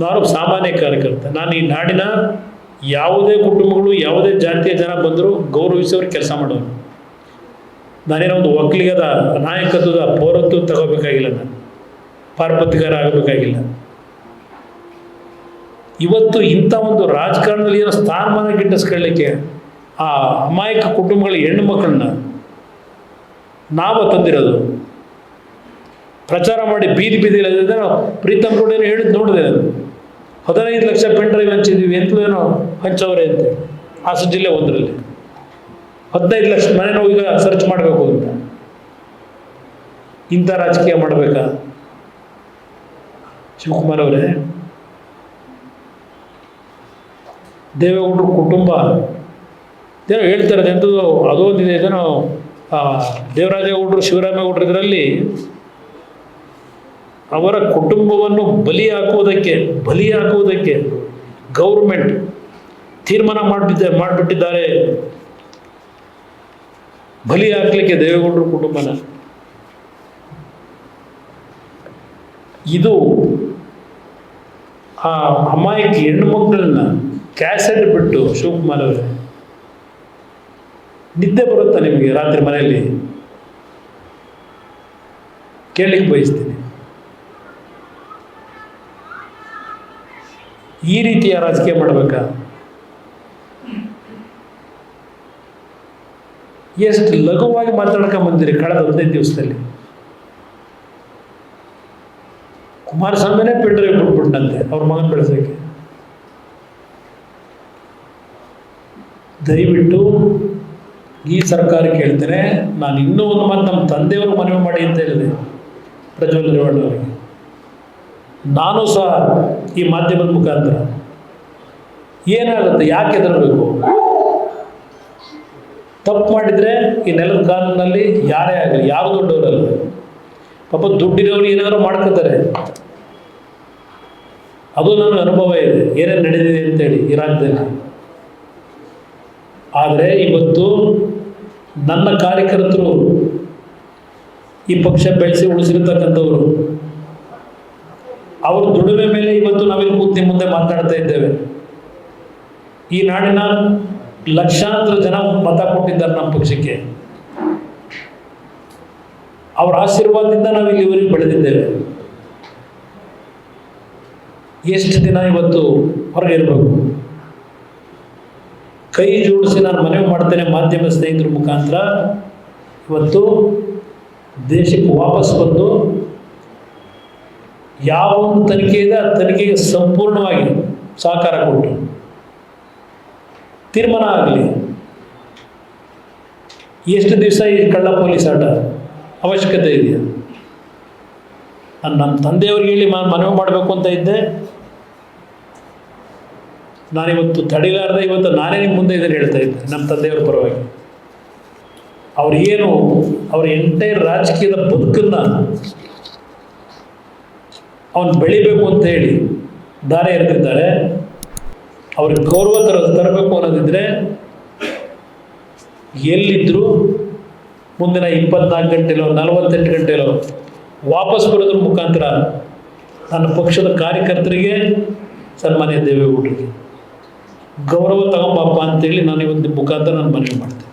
ನಾನು ಸಾಮಾನ್ಯ ಕಾರ್ಯಕರ್ತ. ನಾನು ಈ ನಾಡಿನ ಯಾವುದೇ ಕುಟುಂಬಗಳು, ಯಾವುದೇ ಜಾತಿಯ ಜನ ಬಂದರೂ ಗೌರವಿಸೋರು ಕೆಲಸ ಮಾಡೋರು. ನಾನೇನೋ ಒಂದು ಒಕ್ಕಲಿಗದ ನಾಯಕತ್ವದ ಪೌರತ್ವ ತಗೋಬೇಕಾಗಿಲ್ಲ ನಾನು. ಪಾರ್ಪತ್ಯಗಾರ ಆಗಬೇಕಾಗಿಲ್ಲ. ಇವತ್ತು ಇಂಥ ಒಂದು ರಾಜಕಾರಣದಲ್ಲಿ ಏನೋ ಸ್ಥಾನಮಾನ ಗಿಟ್ಟಿಸ್ಕೊಳ್ಳಿಕ್ಕೆ ಆ ಅಮಾಯಕ ಕುಟುಂಬಗಳ ಹೆಣ್ಣು ಮಕ್ಕಳನ್ನ ನಾವು ತಂದಿರೋದು. ಪ್ರಚಾರ ಮಾಡಿ ಬೀದಿ ಪ್ರೀತಂ ಪ್ರೀತಮ್ ಕೂಡ ಹೇಳಿದ್ ನೋಡಿದೆ ನಾನು. ಹದಿನೈದು ಲಕ್ಷ ಪೆನ್ ಡ್ರೈವ್ ಹಂಚಿದ್ದೀವಿ ಎಂತಲೂ ಏನೋ ಹಂಚವ್ರೆ ಅಂತ. ಹಾಸನ ಜಿಲ್ಲೆ ಒಂದರಲ್ಲಿ ಹದಿನೈದು ಲಕ್ಷ ಮನೆ ನಾವು ಈಗ ಸರ್ಚ್ ಮಾಡಬೇಕು ಅಂತ. ಇಂಥ ರಾಜಕೀಯ ಮಾಡಬೇಕಾ? ಶಿವಕುಮಾರ್ ಅವರೇ ದೇವೇಗೌಡರ ಕುಟುಂಬ. ಏನೋ ಹೇಳ್ತಾರೆ ಎಂಥದ್ದು ಅದೊಂದಿದೆ. ಆ, ದೇವರಾಜೇಗೌಡರು ಶಿವರಾಮೇಗೌಡರು ಇದರಲ್ಲಿ ಅವರ ಕುಟುಂಬವನ್ನು ಬಲಿ ಹಾಕುವುದಕ್ಕೆ ಬಲಿ ಹಾಕುವುದಕ್ಕೆ ಗೌರ್ಮೆಂಟ್ ತೀರ್ಮಾನ ಮಾಡಿಬಿದ್ದ, ಮಾಡಿಬಿಟ್ಟಿದ್ದಾರೆ. ಬಲಿ ಹಾಕಲಿಕ್ಕೆ ದೇವೇಗೌಡರ ಕುಟುಂಬನ. ಇದು ಆ ಅಮಾಯಕ ಹೆಣ್ಣು ಮಕ್ಕಳನ್ನ ಕ್ಯಾಸೆಟ್ ಬಿಟ್ಟು ಶಿವಕುಮಾರ್ ಅವರೇ, ನಿದ್ದೆ ಬರುತ್ತಾ ನಿಮಗೆ ರಾತ್ರಿ ಮನೆಯಲ್ಲಿ? ಕೇಳಲಿಕ್ಕೆ ಬಯಸ್ತೀನಿ. ಈ ರೀತಿಯ ರಾಜಕೀಯ ಮಾಡಬೇಕಾ? ಎಷ್ಟು ಲಘುವಾಗಿ ಮಾತಾಡ್ಕೊಂಡ್ ಬಂದಿರಿ ಕಳೆದ ಹದಿನೈದು ದಿವಸದಲ್ಲಿ? ಕುಮಾರಸ್ವಾಮಿನೇ ಪಿಂಡ್ರೆ ಕೊಟ್ಬಿಟ್ಟಂತೆ ಅವ್ರ ಮಗನ ಬೆಳೆಸೋಕ್ಕೆ ದಯವಿಟ್ಟು ಈ ಸರ್ಕಾರ ಕೇಳ್ತೇನೆ ನಾನು ಇನ್ನೂ ಒಂದು ಮಾತು ನಮ್ಮ ತಂದೆಯವರು ಮನವಿ ಮಾಡಿ ಅಂತ ಹೇಳಿದೆ, ಪ್ರಜ್ವಲ್ ರೇವಣ್ಣ ಅವರಿಗೆ. ನಾನು ಸಹ ಈ ಮಾಧ್ಯಮದ ಮುಖಾಂತರ ಏನಾಗುತ್ತೆ, ಯಾಕೆ ಹೆದರಬೇಕು? ತಪ್ಪು ಮಾಡಿದರೆ ಈ ನೆಲದ ಕಾನೂನಲ್ಲಿ ಯಾರೇ ಆಗಲಿ, ಯಾರು ದೊಡ್ಡವರಲ್ಲ. ಪಾಪ ದುಡ್ಡಿನವರು ಏನಾದರೂ ಮಾಡ್ಕೋತಾರೆ. ಅದು ನನ್ನ ಅನುಭವ ಇದೆ. ಏನೇನು ನಡೆದಿದೆ ಅಂತೇಳಿ ಈ ಆದರೆ ಇವತ್ತು ನನ್ನ ಕಾರ್ಯಕರ್ತರು ಈ ಪಕ್ಷ ಬೆಳೆಸಿ ಉಳಿಸಿರ್ತಕ್ಕಂಥವ್ರು ಅವ್ರ ದುಡಿಮೆ ಮೇಲೆ ಇವತ್ತು ನಾವಿಲ್ಲಿ ಕೂತಿ ಮುಂದೆ ಮಾತಾಡ್ತಾ ಇದ್ದೇವೆ. ಈ ನಾಡಿನ ಲಕ್ಷಾಂತರ ಜನ ಮತ ಕೊಟ್ಟಿದ್ದಾರೆ ನಮ್ಮ ಪಕ್ಷಕ್ಕೆ. ಅವರ ಆಶೀರ್ವಾದದಿಂದ ನಾವು ಇಲ್ಲಿವರೆಗೆ ಬೆಳೆದಿದ್ದೇವೆ. ಎಷ್ಟು ದಿನ ಇವತ್ತು ಹೊರಗೆ ಇರಬೇಕು? ಕೈ ಜೋಡಿಸಿ ನಾನು ಮನವಿ ಮಾಡ್ತೇನೆ ಮಾಧ್ಯಮ ಸ್ನೇಹಿತರ ಮುಖಾಂತರ. ಇವತ್ತು ದೇಶಕ್ಕೆ ವಾಪಸ್ ಬಂದು ಯಾವ ಒಂದು ತನಿಖೆ ಇದೆ, ಆ ತನಿಖೆಗೆ ಸಂಪೂರ್ಣವಾಗಿ ಸಹಕಾರ ಕೊಟ್ಟು. ತೀರ್ಮಾನ ಆಗಲಿ. ಎಷ್ಟು ದಿವಸ ಈ ಕಳ್ಳ ಪೊಲೀಸ್ ಆಟ? ಅವಶ್ಯಕತೆ ಇದೆಯಾ? ನಾನು ನಮ್ಮ ತಂದೆಯವ್ರಿಗೆ ಹೇಳಿ ಮಾ, ಮನವಿ ಮಾಡಬೇಕು ಅಂತ ಇದ್ದೆ. ನಾನಿವತ್ತು ತಡಿಲಾರ್ದೆ ಇವತ್ತು ನಾನೇ ನಿಮ್ಮ ಮುಂದೆ ಇದನ್ನು ಹೇಳ್ತಾ ಇದ್ದೆ ನಮ್ಮ ತಂದೆಯವ್ರ ಪರವಾಗಿ. ಅವ್ರು ಏನು, ಅವ್ರ ಎಂಟೈರ್ ರಾಜಕೀಯದ ಬದುಕನ್ನು ಅವನು ಬೆಳಿಬೇಕು ಅಂತ ಹೇಳಿ ದಾರಿ ಎರೆದಿದ್ದಾರೆ. ಅವ್ರಿಗೆ ಗೌರವ ತರ, ತರಬೇಕು ಅನ್ನೋದಿದ್ರೆ ಎಲ್ಲಿದ್ದರೂ ಮುಂದಿನ ಇಪ್ಪತ್ನಾಲ್ಕು ಗಂಟೆಲೋ, ನಲವತ್ತೆಂಟು ಗಂಟೆಲೋ ವಾಪಸ್ ಬರೋದ್ರ ಮುಖಾಂತರ ನನ್ನ ಪಕ್ಷದ ಕಾರ್ಯಕರ್ತರಿಗೆ ಸನ್ಮಾನ್ಯ ದೇವೇಗೌಡರಿಗೆ ಗೌರವ ತಗೊಂಬಪ್ಪ ಅಂತೇಳಿ ನಾನು ಇವತ್ತು ಮುಖಾಂತರ ನಾನು ಮನವಿ ಮಾಡ್ತೇನೆ.